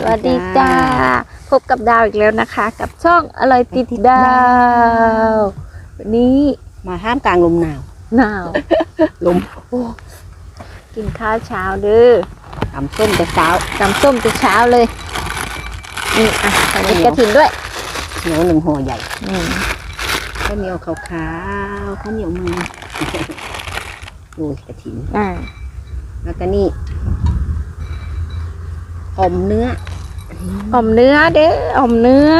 สวัสดีจ้า พบกับดาวอีกแล้วนะคะ กับช่องอร่อยติดดาว วันนี้มาห้ามกลางลมหนาว หนาว ลม กินข้าวเช้าเด้อตำส้มแต่เช้าตำส้มแต่เช้าเลย นี่อะใส่เม็ดกระถินด้วยเหนียวหนึ่งห่อใหญ่อืมข้าวเหนียวขาวๆข้าวเหนียวมือโรยกระถินอ่าแล้วก็นี่ อมเนื้ออมเนื้อเด้ออมเนื้อ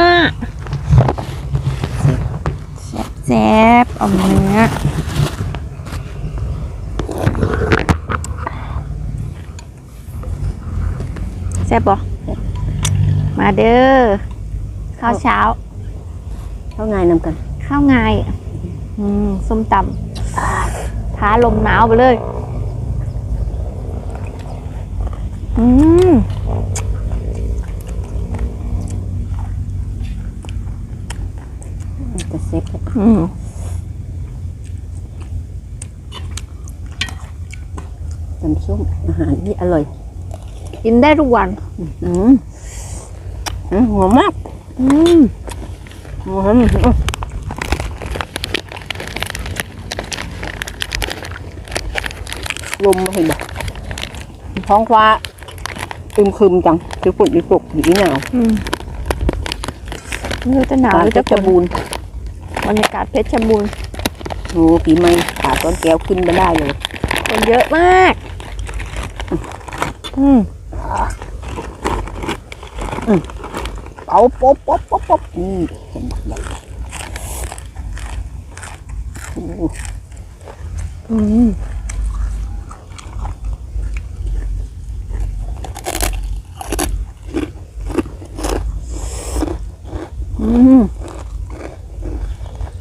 แซ่บๆอมเนื้อแซ่บบ่มาเด้อข้าวเช้าเข้าไงนำกัน ข้าวไงอืมส้มตำท้าลมหนาวไปเลย อืม จะเซ็ตอืมตำส้มอาหารที่อร่อย กินได้ทุกวัน อืมอืมหอมมาก อืมหอมอืมลมมาเห็นบ่ท้องฟ้าอึมครึมจังคือฝนหรือตกหรือหนาวอืมไม่รู้จะหนาวการหรือเพจะชฝรน บูรณ์บรรยากาศเพชรบูรณ์โอ้ปีใหม่ขาต้นแก้วขึ้นไม่ได้เลยคนเยอะมาก อืมเป่าป๊บป๊บป๊บป๊บนี่เห็นไหมโอ้โหอืม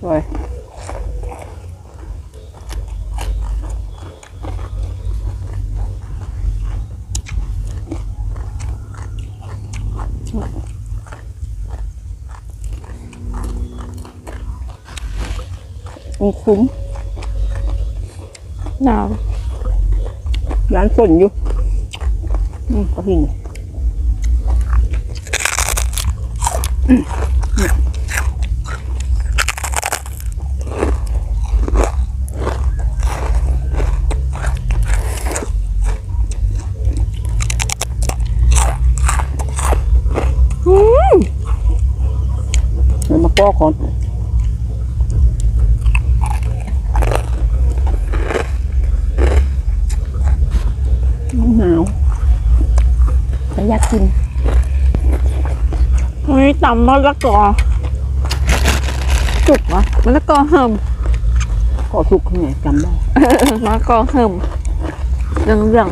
สวยมันคุ้มหนาว ร้านฝนอยู่ อืมก็หินเดี๋ยวมา ป้อก่อนหนาวแต่อยากกินวันนี้ตำมะละกอจุกวะมะละกอเหิมขอสุกไงจำได้มะละกอเหิมเหลืองเหลือง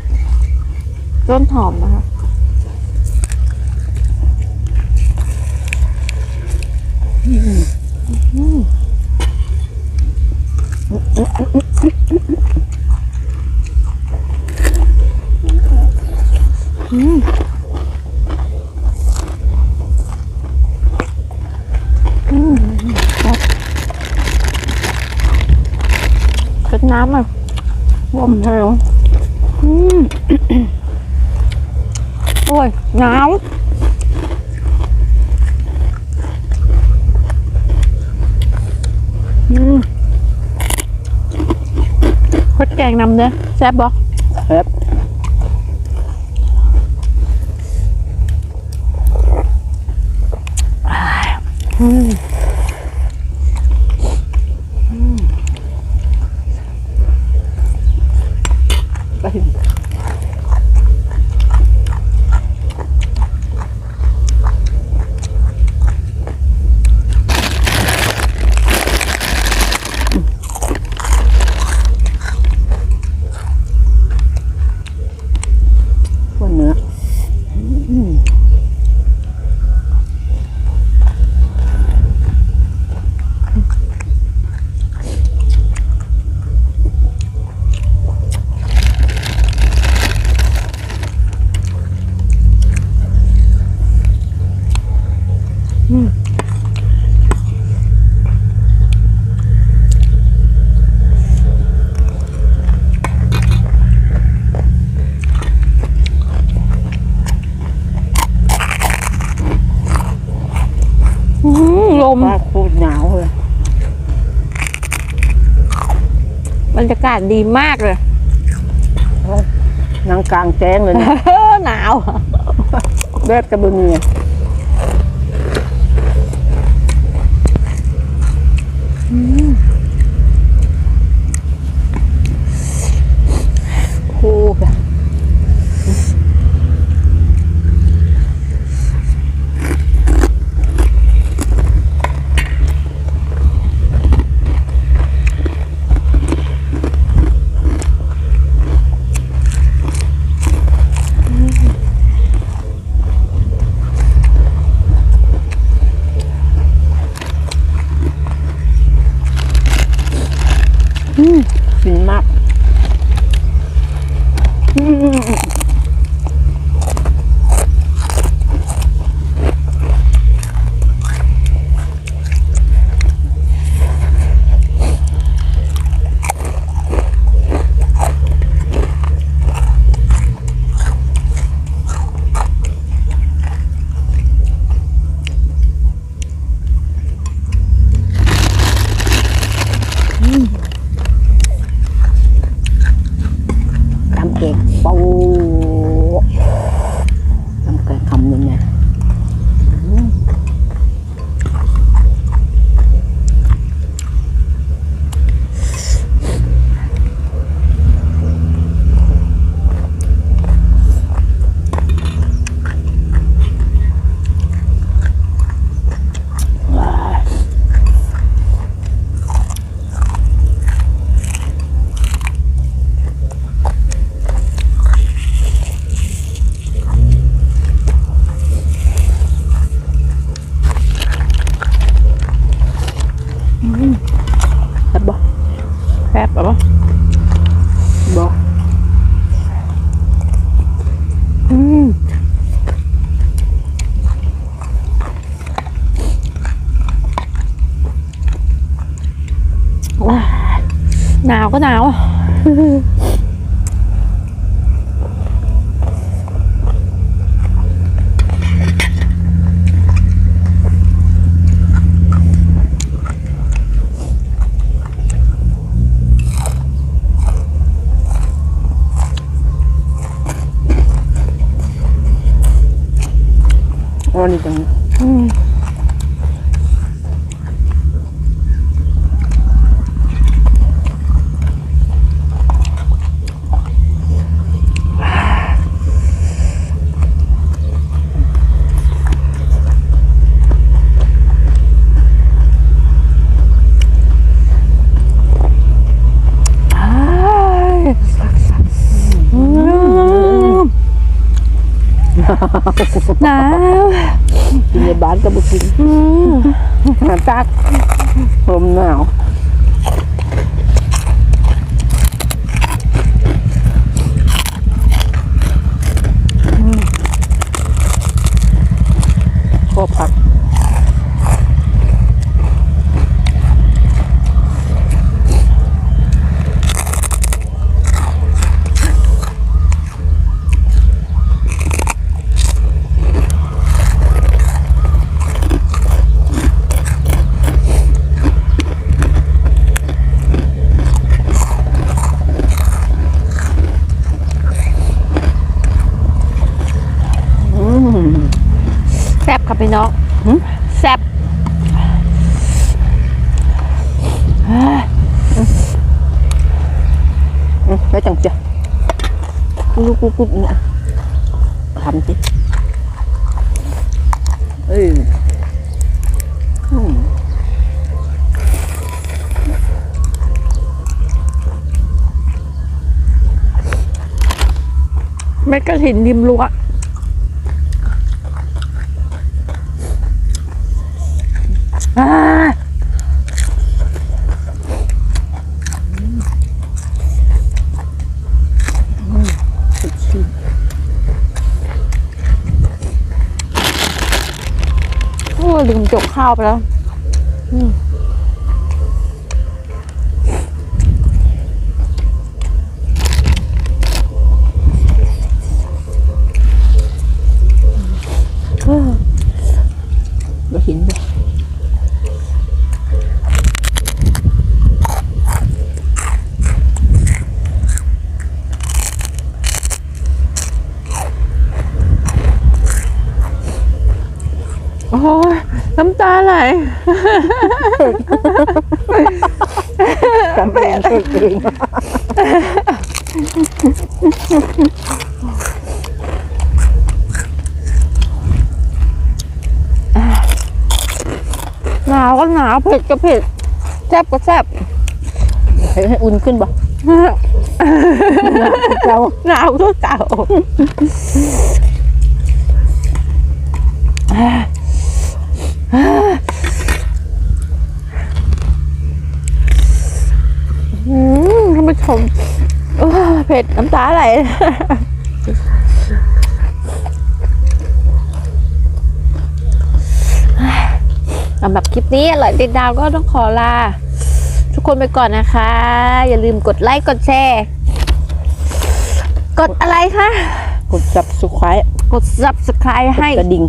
ๆต้นหอมนะคะ อืมอืมครับกดน้ำอะ ว่มแห้ง อืม โอ้ยหนาวอืมพ ดแกงนำเด้อแซ่บบอแซ่บ ว่าโคตรหนาวเลยบรรยากาศดีมากเลยนางกลางแจ้งเลยนะ หนาว แดดกระบึงเนี่ยโอ้โห ฟินมากอืมตำเกกปูตำเกกคำหนึ่งไงอืมแซ่บบ่ แซ่บปะบ่อืมว้าหนาวก็หนาว อ๋อนี่จัง อืมอ้ายอืมหนาว กินในบ้านก็บ่กินอืมหาตากลมหนาวอืมชอบผัก อืม แซ่บค่ะพี่น้องหึแซ่บเอ้ยอืมแล้วจังจ้ะกุ๊กกุ๊กกุ๊กเนี่ยทำสิเอ้ยอืมเม็ดกระถินริมรั้ว ลืมจกข้าวไปแล้ว อืม น้ำตาไหลจำเป็นตัวเองหนาวก็หนาวเผ็ดก็เผ็ดแซ่บก็แซ่บให้ให้อุ่นขึ้นบ่เจ้าหนาวก็เก่าอืม ท่านผู้ชมโอ้ยเผ็ดน้ำตาไหลสำหรับคลิปนี้อร่อยติดดาวก็ต้องขอลา ทุกคนไปก่อนนะคะ อย่าลืมกดไลค์กดแชร์ กดอะไรคะ กดจับสุขไว้กด subscribe ให้กระดิ่ง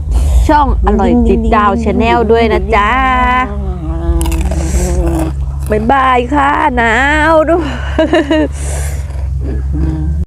ช่องอร่อยติดดาวชาแนลด้วยนะจ๊ะบ๊ายบายค่ะหนาวด้วย